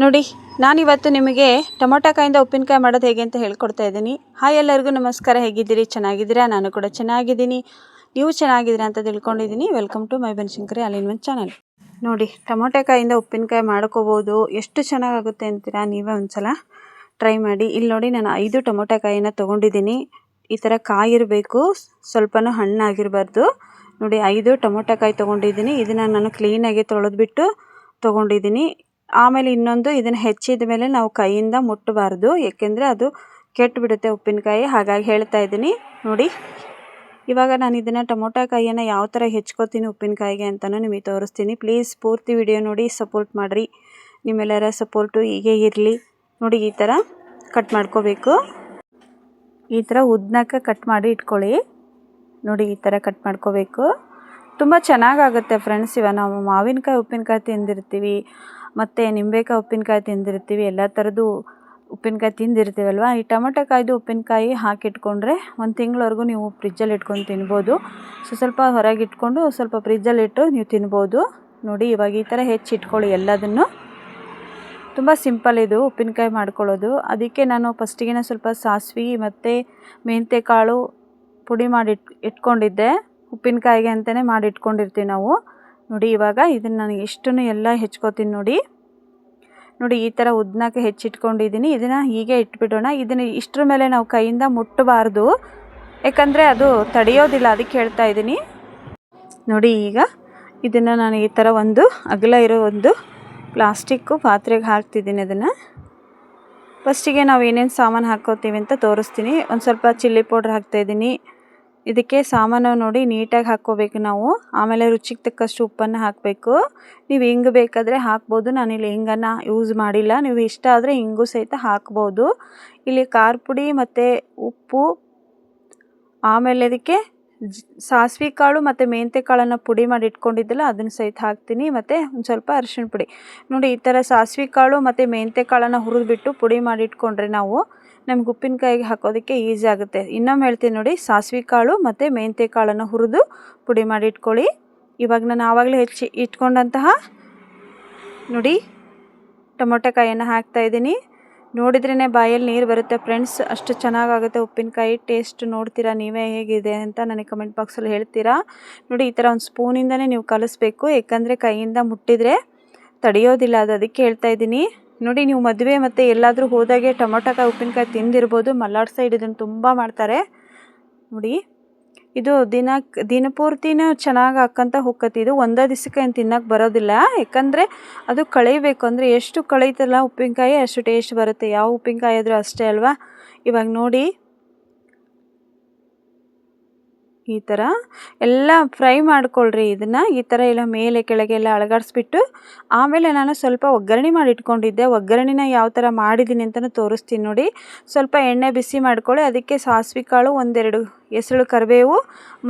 ನೋಡಿ, ನಾನಿವತ್ತು ನಿಮಗೆ ಟೊಮೊಟೊಕಾಯಿಂದ ಉಪ್ಪಿನಕಾಯಿ ಮಾಡೋದು ಹೇಗೆ ಅಂತ ಹೇಳ್ಕೊಡ್ತಾ ಇದ್ದೀನಿ. ಹಾಯ್ ಎಲ್ಲರಿಗೂ ನಮಸ್ಕಾರ. ಹೇಗಿದ್ದೀರಿ? ಚೆನ್ನಾಗಿದ್ದೀರಾ? ನಾನು ಕೂಡ ಚೆನ್ನಾಗಿದ್ದೀನಿ. ನೀವು ಚೆನ್ನಾಗಿದ್ದೀರಾ ಅಂತ ತಿಳ್ಕೊಂಡಿದ್ದೀನಿ. Welcome to my Banashankari alignment channel ನೋಡಿ ಟೊಮೊಟೊಕಾಯಿಂದ ಉಪ್ಪಿನಕಾಯಿ ಮಾಡ್ಕೋಬೋದು. ಎಷ್ಟು ಚೆನ್ನಾಗಾಗುತ್ತೆ ಅಂತೀರಾ? ನೀವೇ ಒಂದ್ಸಲ ಟ್ರೈ ಮಾಡಿ. ಇಲ್ಲಿ ನೋಡಿ, ನಾನು ಐದು ಟೊಮೊಟೊಕಾಯಿನ ತೊಗೊಂಡಿದ್ದೀನಿ. ಈ ಥರ ಕಾಯಿ ಇರಬೇಕು ಸ್ವಲ್ಪನೂ ಹಣ್ಣಾಗಿರಬಾರ್ದು. ನೋಡಿ, ಐದು ಟೊಮೊಟೊಕಾಯಿ ತೊಗೊಂಡಿದ್ದೀನಿ. ಇದನ್ನು ನಾನು ಕ್ಲೀನಾಗಿ ತೊಳೆದ್ಬಿಟ್ಟು ತೊಗೊಂಡಿದ್ದೀನಿ. ಆಮೇಲೆ ಇನ್ನೊಂದು ಇದನ್ನು ಹೆಚ್ಚಿದ ಮೇಲೆ ನಾವು ಕೈಯಿಂದ ಮುಟ್ಟಬಾರ್ದು. ಏಕೆಂದರೆ ಅದು ಕೆಟ್ಟುಬಿಡುತ್ತೆ ಉಪ್ಪಿನಕಾಯಿ. ಹಾಗಾಗಿ ಹೇಳ್ತಾ ಇದ್ದೀನಿ. ನೋಡಿ, ಇವಾಗ ನಾನು ಇದನ್ನು ಟೊಮೊಟೊಕಾಯಿಯನ್ನು ಯಾವ ಥರ ಹೆಚ್ಕೋತೀನಿ ಉಪ್ಪಿನಕಾಯಿಗೆ ಅಂತಲೂ ನಿಮಗೆ ತೋರಿಸ್ತೀನಿ. ಪ್ಲೀಸ್ ಪೂರ್ತಿ ವಿಡಿಯೋ ನೋಡಿ ಸಪೋರ್ಟ್ ಮಾಡಿರಿ. ನಿಮ್ಮೆಲ್ಲರ ಸಪೋರ್ಟು ಹೀಗೆ ಇರಲಿ. ನೋಡಿ, ಈ ಥರ ಕಟ್ ಮಾಡ್ಕೋಬೇಕು. ಈ ಥರ ಉದ್ದನಕ್ಕೆ ಕಟ್ ಮಾಡಿ ಇಟ್ಕೊಳ್ಳಿ. ನೋಡಿ, ಈ ಥರ ಕಟ್ ಮಾಡ್ಕೋಬೇಕು. ತುಂಬ ಚೆನ್ನಾಗಾಗುತ್ತೆ ಫ್ರೆಂಡ್ಸ್ ಇವಾಗ ನಾವು ಮಾವಿನಕಾಯಿ, ಉಪ್ಪಿನಕಾಯಿ ತಿಂದಿರ್ತೀವಿ, ಮತ್ತು ನಿಂಬೆಕಾಯಿ, ಉಪ್ಪಿನಕಾಯಿ ತಿಂದಿರ್ತೀವಿ, ಎಲ್ಲ ಥರದ್ದು ಉಪ್ಪಿನಕಾಯಿ ತಿಂದಿರ್ತೀವಲ್ವ? ಈ ಟೊಮೆಟೊಕಾಯ್ದು ಉಪ್ಪಿನಕಾಯಿ ಹಾಕಿಟ್ಕೊಂಡ್ರೆ ಒಂದು ತಿಂಗಳವರೆಗೂ ನೀವು ಫ್ರಿಜ್ಜಲ್ಲಿ ಇಟ್ಕೊಂಡು ತಿನ್ಬೋದು. ಸೊ, ಸ್ವಲ್ಪ ಹೊರಗೆ ಇಟ್ಕೊಂಡು ಸ್ವಲ್ಪ ಫ್ರಿಜ್ಜಲ್ಲಿಟ್ಟು ನೀವು ತಿನ್ಬೋದು. ನೋಡಿ, ಇವಾಗ ಈ ಥರ ಹೆಚ್ಚಿಟ್ಕೊಳ್ಳಿ ಎಲ್ಲದನ್ನು. ತುಂಬ ಸಿಂಪಲ್ ಇದು, ಉಪ್ಪಿನಕಾಯಿ ಮಾಡ್ಕೊಳ್ಳೋದು. ಅದಕ್ಕೆ ನಾನು ಫಸ್ಟಿಗೆ ಸ್ವಲ್ಪ ಸಾಸಿವೆ ಮತ್ತು ಮೆಂತ್ಯ ಕಾಳು ಪುಡಿ ಮಾಡಿಟ್ ಇಟ್ಕೊಂಡಿದ್ದೆ. ಉಪ್ಪಿನಕಾಯಿಗೆ ಅಂತಲೇ ಮಾಡಿ ಇಟ್ಕೊಂಡಿರ್ತೀವಿ ನಾವು. ನೋಡಿ, ಇವಾಗ ಇದನ್ನು ನಾನು ಇಷ್ಟನ್ನು ಎಲ್ಲ ಹೆಚ್ಕೋತೀನಿ ನೋಡಿ. ನೋಡಿ, ಈ ಥರ ಉದ್ದನಕ್ಕೆ ಹೆಚ್ಚಿಟ್ಕೊಂಡಿದ್ದೀನಿ. ಇದನ್ನು ಹೀಗೆ ಇಟ್ಬಿಡೋಣ. ಇದನ್ನು ಇಷ್ಟರ ಮೇಲೆ ನಾವು ಕೈಯಿಂದ ಮುಟ್ಟಬಾರ್ದು. ಯಾಕಂದರೆ ಅದು ತಡೆಯೋದಿಲ್ಲ, ಅದಕ್ಕೆ ಹೇಳ್ತಾ ಇದ್ದೀನಿ. ನೋಡಿ, ಈಗ ಇದನ್ನು ನಾನು ಈ ಥರ ಒಂದು ಅಗಲ ಇರೋ ಒಂದು ಪ್ಲಾಸ್ಟಿಕ್ಕು ಪಾತ್ರೆಗೆ ಹಾಕ್ತಿದ್ದೀನಿ ಅದನ್ನು. ಫಸ್ಟಿಗೆ ನಾವು ಏನೇನು ಸಾಮಾನು ಹಾಕೋತೀವಿ ಅಂತ ತೋರಿಸ್ತೀನಿ. ಒಂದು ಸ್ವಲ್ಪ ಚಿಲ್ಲಿ ಪೌಡ್ರ್ ಹಾಕ್ತಾಯಿದ್ದೀನಿ ಇದಕ್ಕೆ ಸಾಮಾನು ನೋಡಿ ನೀಟಾಗಿ ಹಾಕ್ಕೋಬೇಕು ನಾವು. ಆಮೇಲೆ ರುಚಿಗೆ ತಕ್ಕಷ್ಟು ಉಪ್ಪನ್ನು ಹಾಕಬೇಕು. ನೀವು ಹಿಂಗೆ ಬೇಕಾದರೆ ಹಾಕ್ಬೋದು. ನಾನಿಲ್ಲಿ ಹಿಂಗನ್ನು ಯೂಸ್ ಮಾಡಿಲ್ಲ. ನೀವು ಇಷ್ಟ ಆದರೆ ಹಿಂಗೂ ಸಹಿತ ಹಾಕ್ಬೋದು. ಇಲ್ಲಿ ಖಾರ ಪುಡಿ ಮತ್ತು ಉಪ್ಪು, ಆಮೇಲೆ ಅದಕ್ಕೆ ಸಾಸಿವೆ ಕಾಳು ಮತ್ತು ಮೆಂತೆ ಕಾಳನ್ನು ಪುಡಿ ಮಾಡಿ ಇಟ್ಕೊಂಡಿದ್ದಲ್ಲ, ಅದನ್ನು ಸಹಿತ ಹಾಕ್ತೀನಿ. ಮತ್ತು ಒಂದು ಸ್ವಲ್ಪ ಅರಿಶಿಣ ಪುಡಿ. ನೋಡಿ, ಈ ಥರ ಸಾಸಿವೆ ಕಾಳು ಮತ್ತು ಮೆಂತೆ ಕಾಳನ್ನು ಹುರಿದ್ಬಿಟ್ಟು ಪುಡಿ ಮಾಡಿ ಇಟ್ಕೊಂಡ್ರೆ ನಾವು ನಮ್ಗೆ ಉಪ್ಪಿನಕಾಯಿಗೆ ಹಾಕೋದಕ್ಕೆ ಈಸಿ ಆಗುತ್ತೆ. ಇನ್ನೊಮ್ಮೆ ಹೇಳ್ತೀನಿ ನೋಡಿ, ಸಾಸಿವೆ ಕಾಳು ಮತ್ತು ಮೆಂತ್ಯ ಕಾಳನ್ನು ಹುರಿದು ಪುಡಿ ಮಾಡಿ ಇಟ್ಕೊಳ್ಳಿ. ಇವಾಗ ನಾನು ಆವಾಗಲೇ ಹೆಚ್ಚಿ ಇಟ್ಕೊಂಡಂತಹ ನೋಡಿ ಟೊಮೊಟೊಕಾಯಿಯನ್ನು ಹಾಕ್ತಾಯಿದ್ದೀನಿ ನೋಡಿದ್ರೇ ಬಾಯಲ್ಲಿ ನೀರು ಬರುತ್ತೆ. ಫ್ರೆಂಡ್ಸ್, ಅಷ್ಟು ಚೆನ್ನಾಗಾಗುತ್ತೆ ಉಪ್ಪಿನಕಾಯಿ. ಟೇಸ್ಟ್ ನೋಡ್ತೀರಾ? ನೀವೇ ಹೇಗಿದೆ ಅಂತ ನನಗೆ ಕಮೆಂಟ್ ಬಾಕ್ಸಲ್ಲಿ ಹೇಳ್ತೀರಾ? ನೋಡಿ, ಈ ಥರ ಒಂದು ಸ್ಪೂನಿಂದನೇ ನೀವು ಕಲಿಸ್ಬೇಕು. ಯಾಕಂದರೆ ಕೈಯಿಂದ ಮುಟ್ಟಿದರೆ ತಡೆಯೋದಿಲ್ಲ ಅದು. ಅದಕ್ಕೆ ಹೇಳ್ತಾ ಇದ್ದೀನಿ. ನೋಡಿ, ನೀವು ಮದುವೆ ಮತ್ತು ಎಲ್ಲಾದರೂ ಹೋದಾಗೆ ಟೊಮೊಟೊಕಾಯಿ, ಉಪ್ಪಿನಕಾಯಿ ತಿಂದಿರ್ಬೋದು. ಮಲ್ಲಾಡ್ ಸೈಡ್ ಇದನ್ನು ತುಂಬ ಮಾಡ್ತಾರೆ. ನೋಡಿ, ಇದು ದಿನ ದಿನಪೂರ್ತಿನೂ ಚೆನ್ನಾಗಿ ಹಾಕ್ಕಂತ. ಇದು ಒಂದೇ ದಿವಸಕ್ಕೆ ಏನು ತಿನ್ನಕ್ಕೆ ಬರೋದಿಲ್ಲ. ಯಾಕಂದರೆ ಅದು ಕಳೀಬೇಕು. ಅಂದರೆ ಎಷ್ಟು ಕಳೀತಲ್ಲ ಉಪ್ಪಿನಕಾಯಿ, ಅಷ್ಟು ಟೇಸ್ಟ್ ಬರುತ್ತೆ. ಯಾವ ಉಪ್ಪಿನಕಾಯಿ ಆದರೂ ಅಷ್ಟೇ ಅಲ್ವಾ? ಇವಾಗ ನೋಡಿ ಈ ಥರ ಎಲ್ಲ ಫ್ರೈ ಮಾಡ್ಕೊಳ್ರಿ ಇದನ್ನು. ಈ ಥರ ಎಲ್ಲ ಮೇಲೆ ಕೆಳಗೆ ಎಲ್ಲ ಅಳಗಾಡಿಸ್ಬಿಟ್ಟು ಆಮೇಲೆ ನಾನು ಸ್ವಲ್ಪ ಒಗ್ಗರಣೆ ಮಾಡಿ ಇಟ್ಕೊಂಡಿದ್ದೆ. ಒಗ್ಗರಣೆನ ಯಾವ ಥರ ಮಾಡಿದ್ದೀನಿ ಅಂತಲೂ ತೋರಿಸ್ತೀನಿ ನೋಡಿ. ಸ್ವಲ್ಪ ಎಣ್ಣೆ ಬಿಸಿ ಮಾಡ್ಕೊಳ್ಳಿ. ಅದಕ್ಕೆ ಸಾಸಿವೆ ಕಾಳು, ಒಂದೆರಡು ಹೆಸಳು ಕರಿಬೇವು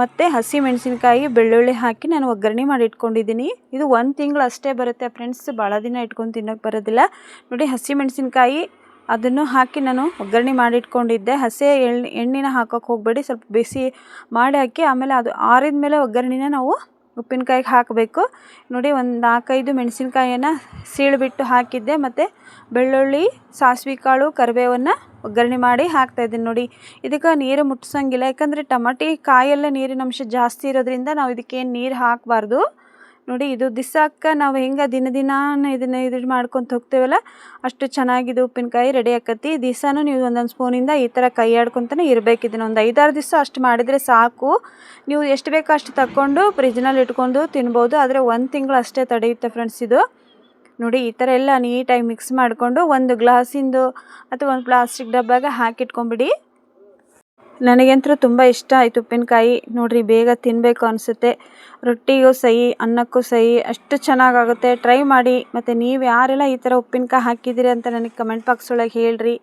ಮತ್ತು ಹಸಿ ಮೆಣಸಿನ್ಕಾಯಿ ಬೆಳ್ಳುಳ್ಳಿ ಹಾಕಿ ನಾನು ಒಗ್ಗರಣೆ ಮಾಡಿ ಇಟ್ಕೊಂಡಿದ್ದೀನಿ. ಇದು ಒಂದು ತಿಂಗಳು ಅಷ್ಟೇ ಬರುತ್ತೆ ಫ್ರೆಂಡ್ಸ್. ಭಾಳ ದಿನ ಇಟ್ಕೊಂಡು ತಿನ್ನೋಕ್ಕೆ ಬರೋದಿಲ್ಲ. ನೋಡಿ ಹಸಿ ಮೆಣಸಿನ್ಕಾಯಿ ಅದನ್ನು ಹಾಕಿ ನಾನು ಒಗ್ಗರಣೆ ಮಾಡಿಟ್ಕೊಂಡಿದ್ದೆ. ಹಸಿ ಎಣ್ಣೆ ಎಣ್ಣೆನ ಹಾಕೋಕ್ಕೆ ಹೋಗಬೇಡಿ. ಸ್ವಲ್ಪ ಬಿಸಿ ಮಾಡಿ ಹಾಕಿ ಆಮೇಲೆ ಅದು ಆರಿದ ಮೇಲೆ ಒಗ್ಗರಣೆನ ನಾವು ಉಪ್ಪಿನಕಾಯಿಗೆ ಹಾಕಬೇಕು. ನೋಡಿ ಒಂದು ನಾಲ್ಕೈದು ಮೆಣಸಿನ್ಕಾಯಿಯನ್ನು ಸೀಳ್ಬಿಟ್ಟು ಹಾಕಿದ್ದೆ. ಮತ್ತು ಬೆಳ್ಳುಳ್ಳಿ, ಸಾಸಿವೆ ಕಾಳು, ಕರಿಬೇವನ್ನು ಒಗ್ಗರಣೆ ಮಾಡಿ ಹಾಕ್ತಾಯಿದ್ದೀನಿ ನೋಡಿ. ಇದಕ್ಕೆ ನೀರು ಮುಟ್ಟಿಸೋಂಗಿಲ್ಲ ಯಾಕಂದರೆ ಟಮಾಟಿ ಕಾಯೆಲ್ಲ ನೀರಿನ ಅಂಶ ಜಾಸ್ತಿ ಇರೋದ್ರಿಂದ ನಾವು ಇದಕ್ಕೇನು ನೀರು ಹಾಕಬಾರ್ದು. ನೋಡಿ, ಇದು ದಿಸಾಕ ನಾವು ಹೆಂಗೆ ದಿನ ದಿನ ಇದನ್ನು ಇದು ಮಾಡ್ಕೊತ ಹೋಗ್ತೇವಲ್ಲ, ಅಷ್ಟು ಚೆನ್ನಾಗಿದೆ ಉಪ್ಪಿನಕಾಯಿ ರೆಡಿ ಆಕತಿ. ದಿವಸನೂ ನೀವು ಒಂದೊಂದು ಸ್ಪೂನಿಂದ ಈ ಥರ ಕೈ ಆಡ್ಕೊತಾನೆ ಇರಬೇಕು. ಇದನ್ನು ಒಂದು ಐದಾರು ದಿವಸ ಅಷ್ಟು ಮಾಡಿದರೆ ಸಾಕು. ನೀವು ಎಷ್ಟು ಬೇಕೋ ಅಷ್ಟು ತಗೊಂಡು ಫ್ರಿಜ್ನಲ್ಲಿ ಇಟ್ಕೊಂಡು ತಿನ್ಬೋದು. ಆದರೆ ಒಂದು ತಿಂಗಳು ಅಷ್ಟೇ ತಡೆಯುತ್ತೆ ಫ್ರೆಂಡ್ಸ್ ಇದು. ನೋಡಿ, ಈ ಥರ ಎಲ್ಲ ನೀಟಾಗಿ ಮಿಕ್ಸ್ ಮಾಡಿಕೊಂಡು ಒಂದು ಗ್ಲಾಸಿಂದು ಅಥವಾ ಒಂದು ಪ್ಲಾಸ್ಟಿಕ್ ಡಬ್ಬಾಗ ಹಾಕಿಟ್ಕೊಂಬಿಡಿ ನನಗಂತೂ ತುಂಬ ಇಷ್ಟ ಆಯಿತು ಉಪ್ಪಿನಕಾಯಿ. ನೋಡಿರಿ, ಬೇಗ ತಿನ್ನಬೇಕು ಅನಿಸುತ್ತೆ. ರೊಟ್ಟಿಗೂ ಸಹಿ, ಅನ್ನಕ್ಕೂ ಸಹಿ, ಅಷ್ಟು ಚೆನ್ನಾಗಾಗುತ್ತೆ. ಟ್ರೈ ಮಾಡಿ. ಮತ್ತು ನೀವು ಯಾರೆಲ್ಲ ಈ ಥರ ಉಪ್ಪಿನಕಾಯಿ ಹಾಕಿದ್ದೀರಿ ಅಂತ ನನಗೆ ಕಮೆಂಟ್ ಬಾಕ್ಸ್ ಒಳಗೆ ಹೇಳ್ರಿ.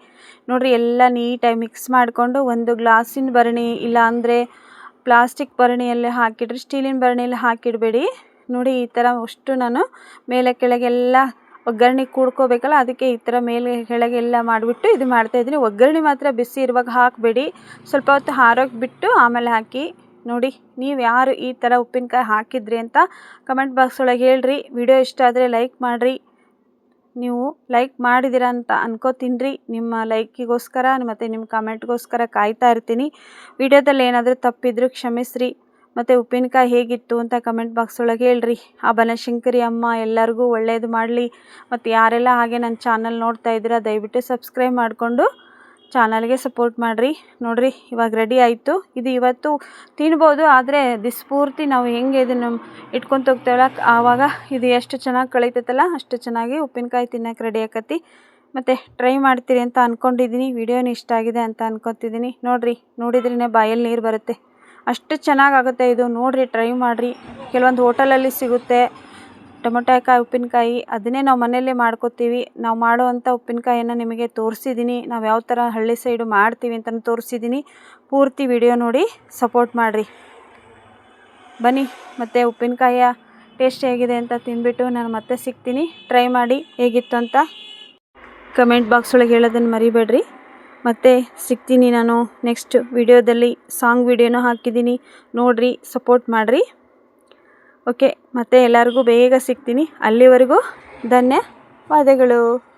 ನೋಡಿರಿ, ಎಲ್ಲ ನೀಟಾಗಿ ಮಿಕ್ಸ್ ಮಾಡಿಕೊಂಡು ಒಂದು ಗ್ಲಾಸಿನ ಭರಣಿ ಇಲ್ಲ ಅಂದರೆ ಪ್ಲಾಸ್ಟಿಕ್ ಭರಣಿಯಲ್ಲಿ ಹಾಕಿಡ್ರಿ ಸ್ಟೀಲಿನ ಭರಣಿಯಲ್ಲಿ ಹಾಕಿಡಬೇಡಿ. ನೋಡಿ, ಈ ಥರ ಅಷ್ಟು ನಾನು ಮೇಲೆ ಕೆಳಗೆಲ್ಲ ಒಗ್ಗರಣೆ ಕೂಡ್ಕೋಬೇಕಲ್ಲ, ಅದಕ್ಕೆ ಈ ಥರ ಮೇಲೆ ಕೆಳಗೆಲ್ಲ ಮಾಡಿಬಿಟ್ಟು ಇದು ಮಾಡ್ತಾಯಿದ್ದೀನಿ ಒಗ್ಗರಣೆ ಮಾತ್ರ ಬಿಸಿ ಇರುವಾಗ ಹಾಕಬೇಡಿ. ಸ್ವಲ್ಪ ಹೊತ್ತು ಹಾರೋಕೆ ಬಿಟ್ಟು ಆಮೇಲೆ ಹಾಕಿ. ನೋಡಿ, ನೀವು ಯಾರು ಈ ಥರ ಉಪ್ಪಿನಕಾಯಿ ಹಾಕಿದ್ರಿ ಅಂತ ಕಮೆಂಟ್ ಬಾಕ್ಸ್ ಒಳಗೆ ಹೇಳ್ರಿ. ವಿಡಿಯೋ ಇಷ್ಟ ಆದರೆ ಲೈಕ್ ಮಾಡಿರಿ. ನೀವು ಲೈಕ್ ಮಾಡಿದ್ದೀರಾ ಅಂತ ಅನ್ಕೋತೀನಿ. ನಿಮ್ಮ ಲೈಕಿಗೋಸ್ಕರ ಮತ್ತು ನಿಮ್ಮ ಕಮೆಂಟ್ಗೋಸ್ಕರ ಕಾಯ್ತಾ ಇರ್ತೀನಿ. ವಿಡಿಯೋದಲ್ಲಿ ಏನಾದರೂ ತಪ್ಪಿದ್ರು ಕ್ಷಮಿಸ್ರಿ. ಮತ್ತು ಉಪ್ಪಿನಕಾಯಿ ಹೇಗಿತ್ತು ಅಂತ ಕಮೆಂಟ್ ಬಾಕ್ಸ್ ಒಳಗೆ ಹೇಳ್ರಿ. ಆ ಬನಶಂಕರಿ ಅಮ್ಮ ಎಲ್ಲರಿಗೂ ಒಳ್ಳೆಯದು ಮಾಡಲಿ. ಮತ್ತು ಯಾರೆಲ್ಲ ಹಾಗೆ ನನ್ನ ಚಾನಲ್ ನೋಡ್ತಾ ಇದ್ದೀರಾ, ದಯವಿಟ್ಟು ಸಬ್ಸ್ಕ್ರೈಬ್ ಮಾಡಿಕೊಂಡು ಚಾನಲ್ಗೆ ಸಪೋರ್ಟ್ ಮಾಡಿರಿ. ನೋಡಿರಿ, ಇವಾಗ ರೆಡಿ ಆಯಿತು. ಇದು ಇವತ್ತು ತಿನ್ಬೋದು, ಆದರೆ ದಿಸ್ಪೂರ್ತಿ ನಾವು ಹೆಂಗೆ ಇದನ್ನು ಇಟ್ಕೊತ ಹೋಗ್ತೇವಲ್ಲ, ಆವಾಗ ಇದು ಎಷ್ಟು ಚೆನ್ನಾಗಿ ಕಳೀತೈತಲ್ಲ, ಅಷ್ಟು ಚೆನ್ನಾಗಿ ಉಪ್ಪಿನಕಾಯಿ ತಿನ್ನೋಕೆ ರೆಡಿ ಆಕತಿ. ಮತ್ತು ಟ್ರೈ ಮಾಡ್ತೀರಿ ಅಂತ ಅಂದ್ಕೊಂಡಿದ್ದೀನಿ ವಿಡಿಯೋನ ಇಷ್ಟ ಆಗಿದೆ ಅಂತ ಅಂದ್ಕೊತಿದ್ದೀನಿ ನೋಡಿರಿ ನೋಡಿದ್ರೇ ಬಾಯಲ್ಲಿ ನೀರು ಬರುತ್ತೆ. ಅಷ್ಟು ಚೆನ್ನಾಗಾಗುತ್ತೆ ಇದು. ನೋಡಿರಿ ಟ್ರೈ ಮಾಡಿರಿ. ಕೆಲವೊಂದು ಹೋಟೆಲಲ್ಲಿ ಸಿಗುತ್ತೆ. ಟೊಮೊಟೊಕಾಯಿ ಉಪ್ಪಿನಕಾಯಿ, ಅದನ್ನೇ ನಾವು ಮನೆಯಲ್ಲೇ ಮಾಡ್ಕೋತೀವಿ. ನಾವು ಮಾಡುವಂಥ ಉಪ್ಪಿನಕಾಯಿಯನ್ನು ನಿಮಗೆ ತೋರಿಸಿದ್ದೀನಿ ನಾವು ಯಾವ ಥರ ಹಳ್ಳಿ ಸೈಡು ಮಾಡ್ತೀವಿ ಅಂತಲೂ ತೋರಿಸಿದ್ದೀನಿ ಪೂರ್ತಿ ವಿಡಿಯೋ ನೋಡಿ ಸಪೋರ್ಟ್ ಮಾಡಿರಿ. ಬನ್ನಿ, ಮತ್ತು ಉಪ್ಪಿನಕಾಯಿಯ ಟೇಸ್ಟ್ ಹೇಗಿದೆ ಅಂತ ತಿಂದ್ಬಿಟ್ಟು ನಾನು ಮತ್ತೆ ಸಿಗ್ತೀನಿ. ಟ್ರೈ ಮಾಡಿ ಹೇಗಿತ್ತು ಅಂತ ಕಮೆಂಟ್ ಬಾಕ್ಸ್ ಒಳಗೆ ಹೇಳೋದನ್ನು ಮರಿಬೇಡ್ರಿ. ಮತ್ತು ಸಿಗ್ತೀನಿ ನಾನು ನೆಕ್ಸ್ಟ್ ವಿಡಿಯೋದಲ್ಲಿ ಸಾಂಗ್ ವಿಡಿಯೋನೂ ಹಾಕಿದ್ದೀನಿ. ನೋಡಿರಿ, ಸಪೋರ್ಟ್ ಮಾಡಿರಿ. ಓಕೆ ಮತ್ತು ಎಲ್ಲರಿಗೂ ಬೇಗ ಸಿಗ್ತೀನಿ. ಅಲ್ಲಿವರೆಗೂ ಧನ್ಯವಾದಗಳು.